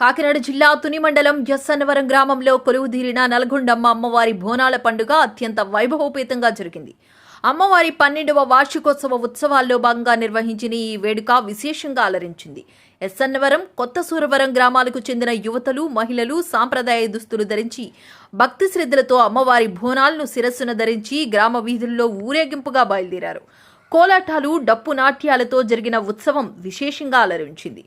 కాకినాడ జిల్లా తుని మండలం యస్సన్నవరం గ్రామంలో కొలువుదీరిన నల్గొండమ్మ అమ్మవారి బోనాల పండుగ అత్యంత వైభవోపేతంగా జరిగింది. అమ్మవారి పన్నెండవ వార్షికోత్సవ ఉత్సవాల్లో భాగంగా నిర్వహించిన ఈ వేడుక విశేషంగా అలరించింది. ఎస్సన్నవరం కొత్త సూరవరం గ్రామాలకు చెందిన యువతలు మహిళలు సాంప్రదాయ దుస్తులు ధరించి భక్తి శ్రద్ధలతో అమ్మవారి బోనాలను శిరస్సున ధరించి గ్రామ వీధుల్లో ఊరేగింపుగా బయలుదేరారు. కోలాటాలు డప్పు నాట్యాలతో జరిగిన ఉత్సవం విశేషంగా అలరించింది.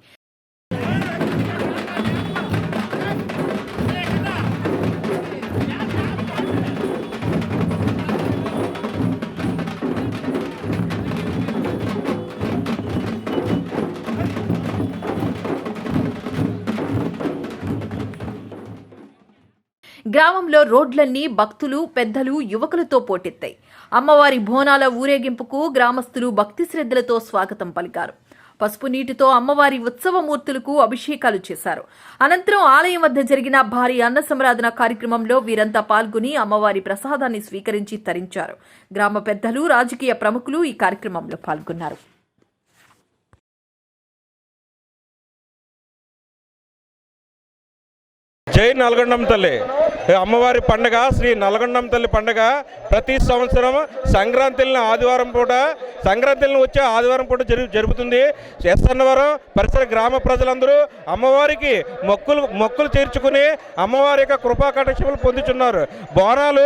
గ్రామంలో రోడ్లన్నీ భక్తులు పెద్దలు యువకులతో పోటెత్తాయి. అమ్మవారి బోనాల ఊరేగింపుకు గ్రామస్తులు భక్తి శ్రద్ధలతో స్వాగతం పలికారు. పసుపు నీటితో అమ్మవారి ఉత్సవమూర్తులకు అభిషేకాలు చేశారు. అనంతరం ఆలయం వద్ద జరిగిన భారీ అన్న సంరాధన కార్యక్రమంలో వీరంతా పాల్గొని అమ్మవారి ప్రసాదాన్ని స్వీకరించి తరించారు. గ్రామ పెద్దలు రాజకీయ ప్రముఖులు ఈ కార్యక్రమంలో పాల్గొన్నారు. జై నల్గొండం తల్లి. అమ్మవారి పండగ శ్రీ నల్గొండం తల్లి పండగ ప్రతి సంవత్సరం సంక్రాంతిని ఆదివారం పూట సంక్రాంతిని వచ్చే ఆదివారం పూట జరుగు జరుగుతుంది. ఎస్ఎన్నవరం పరిసర గ్రామ ప్రజలందరూ అమ్మవారికి మొక్కులు మొక్కులు తీర్చుకుని అమ్మవారి యొక్క కృపా కటాక్షములు పొందుతున్నారు బోనాలు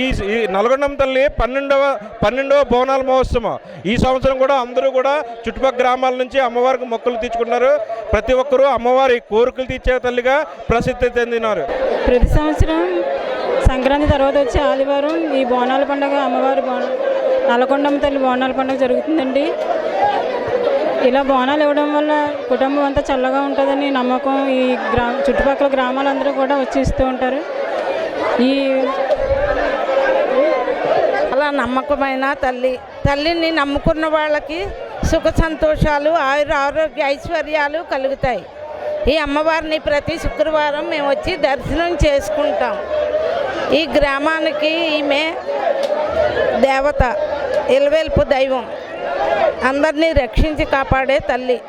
ఈ ఈ నల్గొండం తల్లి పన్నెండవ పన్నెండవ బోనాల మహోత్సవం. ఈ సంవత్సరం కూడా అందరూ కూడా చుట్టుపక్కల గ్రామాల నుంచి అమ్మవారికి మొక్కులు తీర్చుకున్నారు. ప్రతి ఒక్కరూ అమ్మవారి కోరికలు తీర్చే తల్లిగా ప్రసిద్ధి చెందినారు. ప్రతి సంవత్సరం సంక్రాంతి తర్వాత వచ్చే ఆదివారం ఈ బోనాల పండుగ అమ్మవారి బోన నల్లకొండమ్మ తల్లి బోనాల పండుగ జరుగుతుందండి. ఇలా బోనాలు ఇవ్వడం వల్ల కుటుంబం అంతా చల్లగా ఉంటుందని నమ్మకం ఈ గ్రా చుట్టుపక్కల గ్రామాలందరూ కూడా వచ్చి ఇస్తూ ఉంటారు. ఈ చాలా నమ్మకమైన తల్లి తల్లిని నమ్ముకున్న వాళ్ళకి సుఖ సంతోషాలు ఆయుర ఆరోగ్య ఐశ్వర్యాలు కలుగుతాయి. ఈ అమ్మవారిని ప్రతి శుక్రవారం మేము వచ్చి దర్శనం చేసుకుంటాం. ఈ గ్రామానికి ఈమె దేవత ఇలవేల్పు దైవం. అందరినీ రక్షించి కాపాడే తల్లి.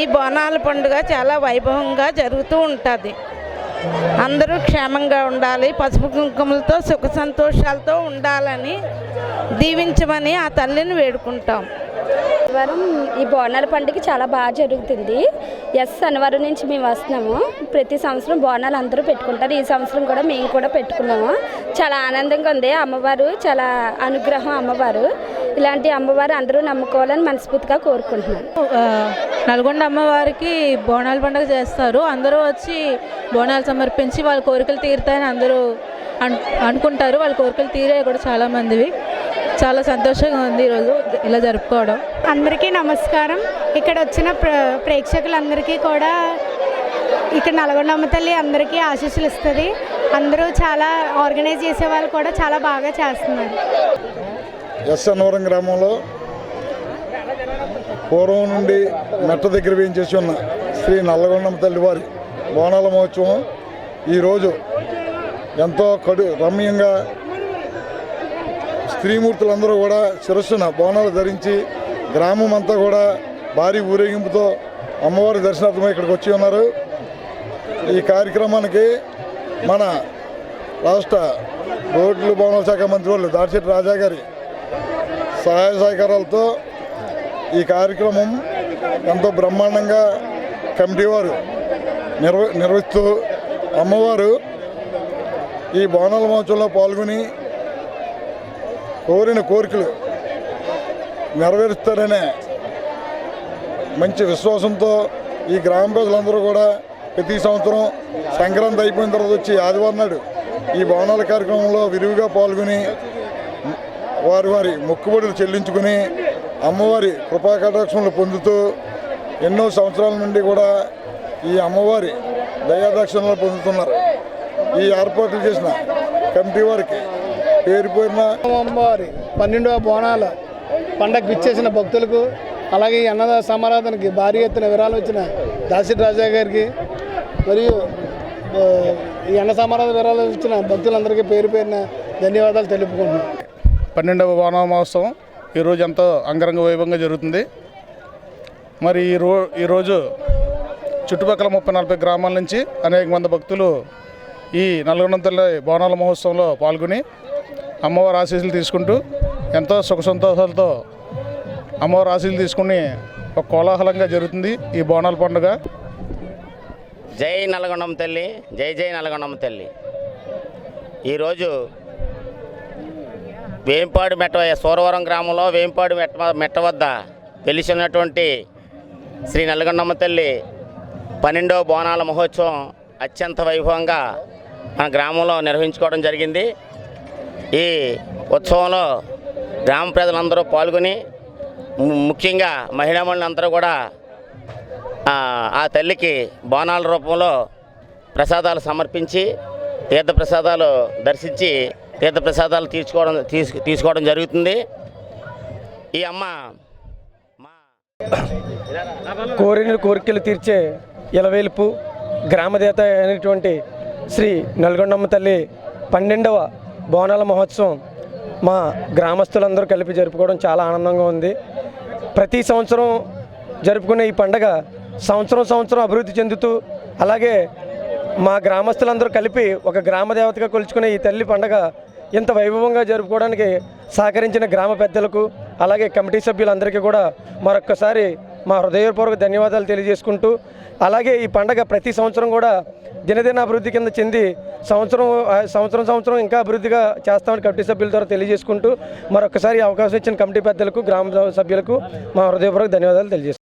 ఈ బోనాల పండుగ చాలా వైభవంగా జరుగుతూ ఉంటుంది. అందరూ క్షేమంగా ఉండాలి పసుపు కుంకుమలతో సుఖ సంతోషాలతో ఉండాలని దీవించమని ఆ తల్లిని వేడుకుంటాం. శనివారం ఈ బోనాల పండుగ చాలా బాగా జరుగుతుంది. ఎస్ శనివారం నుంచి మేము వస్తున్నాము. ప్రతి సంవత్సరం బోనాలు అందరూ పెట్టుకుంటారు. ఈ సంవత్సరం కూడా మేము కూడా పెట్టుకున్నాము. చాలా ఆనందంగా ఉంది. అమ్మవారు చాలా అనుగ్రహం అమ్మవారు. ఇలాంటి అమ్మవారు అందరూ నమ్ముకోవాలని మనస్ఫూర్తిగా కోరుకుంటున్నాను. ఆ, నల్గొండ అమ్మవారికి బోనాల పండుగ చేస్తారు. అందరూ వచ్చి బోనాలు సమర్పించి వాళ్ళ కోరికలు తీరుతాయని అందరూ అను అనుకుంటారు. వాళ్ళ కోరికలు తీరాయి కూడా చాలా మందివి చాలా సంతోషంగా ఉంది ఈరోజు ఇలా జరుపుకోవడం. అందరికీ నమస్కారం. ఇక్కడ వచ్చిన ప్ర ప్రేక్షకులందరికీ కూడా ఇక్కడ నల్గొండమ్మ తల్లి అందరికీ ఆశీస్సులు ఇస్తుంది. అందరూ చాలా ఆర్గనైజ్ చేసే వాళ్ళు కూడా చాలా బాగా చేస్తున్నారు. ఎస్ అన్నవరం గ్రామంలో పూర్వం నుండి మెట్ట దగ్గర వేయించేసి ఉన్న శ్రీ నల్లగొండమ్మ తల్లివారి బోనాల మహోత్సవం. ఈరోజు ఎంతో కడు రమ్యంగా స్త్రీమూర్తులందరూ కూడా శిరస్సున బోనాలు ధరించి గ్రామం అంతా కూడా భారీ ఊరేగింపుతో అమ్మవారి దర్శనార్థమై ఇక్కడికి వచ్చి ఉన్నారు. ఈ కార్యక్రమానికి మన రాష్ట్ర రోడ్లు భవనాల శాఖ మంత్రి వాళ్ళు దాడిశెట్టి రాజా గారి సహాయ సహకారాలతో ఈ కార్యక్రమం ఎంతో బ్రహ్మాండంగా కమిటీ వారు నిర్వ నిర్వహిస్తూ అమ్మవారు ఈ బోనాల మహోత్సవంలో పాల్గొని కోరిన కోరికలు నెరవేరుస్తారనే మంచి విశ్వాసంతో ఈ గ్రామ ప్రజలందరూ కూడా ప్రతి సంవత్సరం సంక్రాంతి అయిపోయిన తర్వాత వచ్చి ఆదివారం నాడు ఈ బోనాల కార్యక్రమంలో విరివిగా పాల్గొని వారి వారి మొక్కుబడులు చెల్లించుకుని అమ్మవారి కృపాకటాక్షములు పొందుతూ ఎన్నో సంవత్సరాల నుండి కూడా ఈ అమ్మవారి దయాదక్షిణలు పొందుతున్నారు. ఈ ఏర్పాట్లు చేసిన కమిటీ వారికి పేరు పేరున అమ్మవారి పన్నెండవ బోనాల పండగకి ఇచ్చేసిన భక్తులకు అలాగే ఈ అన్నద సమారాధనకి భారీ ఎత్తున విరాళం ఇచ్చిన దాసిటి రాజా గారికి మరియు ఈ అన్న సమారాధన విరాళం ఇచ్చిన భక్తులందరికీ పేరు పేరున ధన్యవాదాలు తెలుపుకుంటున్నాను పన్నెండవ బోనాల మహోత్సవం ఈరోజు ఎంతో అంగరంగ వైభవంగా జరుగుతుంది. మరి ఈ రో ఈరోజు చుట్టుపక్కల ముప్పై నలభై గ్రామాల నుంచి అనేక మంది భక్తులు ఈ నల్గొండ తల్లి బోనాల మహోత్సవంలో పాల్గొని అమ్మవారి ఆశీస్సులు తీసుకుంటూ ఎంతో సుఖ సంతోషాలతో అమ్మవారి ఆశీస్సులు తీసుకుని ఒక కోలాహలంగా జరుగుతుంది ఈ బోనాల పండుగ. జై నల్గొండమ్మ తల్లి జై జై నల్గొండమ్మ తల్లి. ఈరోజు వేంపాడు మెట్ట సూరవరం గ్రామంలో వేంపాడు మెట్ట మెట్ట వద్ద వెలిసినటువంటి శ్రీ నల్గొండమ్మ తల్లి పన్నెండవ బోనాల మహోత్సవం అత్యంత వైభవంగా మన గ్రామంలో నిర్వహించుకోవడం జరిగింది. ఈ ఉత్సవంలో గ్రామ ప్రజలందరూ పాల్గొని ముఖ్యంగా ముఖ్యంగా మహిళామణులందరూ కూడా ఆ, తల్లికి బోనాల రూపంలో ప్రసాదాలు సమర్పించి తీర్థ ప్రసాదాలు దర్శించి తీర్థ ప్రసాదాలు తీర్చుకోవడం తీసు తీసుకోవడం జరుగుతుంది. ఈ అమ్మ కోరిన కోరికలు తీర్చే ఇలవేలుపు గ్రామదేవత అయినటువంటి శ్రీ నల్గొండమ్మ తల్లి పన్నెండవ బోనాల మహోత్సవం మా గ్రామస్తులందరూ కలిపి జరుపుకోవడం చాలా ఆనందంగా ఉంది. ప్రతి సంవత్సరం జరుపుకునే ఈ పండగ సంవత్సరం సంవత్సరం అభివృద్ధి చెందుతూ అలాగే మా గ్రామస్తులందరూ కలిపి ఒక గ్రామ దేవతగా కొలుచుకునే ఈ తల్లి పండగ ఇంత వైభవంగా జరుపుకోవడానికి సహకరించిన గ్రామ పెద్దలకు అలాగే కమిటీ సభ్యులందరికీ కూడా మరొక్కసారి మా హృదయపూర్వక ధన్యవాదాలు తెలియజేసుకుంటూ అలాగే ఈ పండగ ప్రతి సంవత్సరం కూడా దినదిన అభివృద్ధి కింద చెంది సంవత్సరం సంవత్సరం సంవత్సరం ఇంకా అభివృద్ధిగా చేస్తామని కమిటీ సభ్యుల ద్వారా తెలియజేసుకుంటూ మరొకసారి అవకాశం ఇచ్చిన కమిటీ పెద్దలకు గ్రామ సభ్యులకు మా హృదయపూర్వక ధన్యవాదాలు తెలియజేస్తాం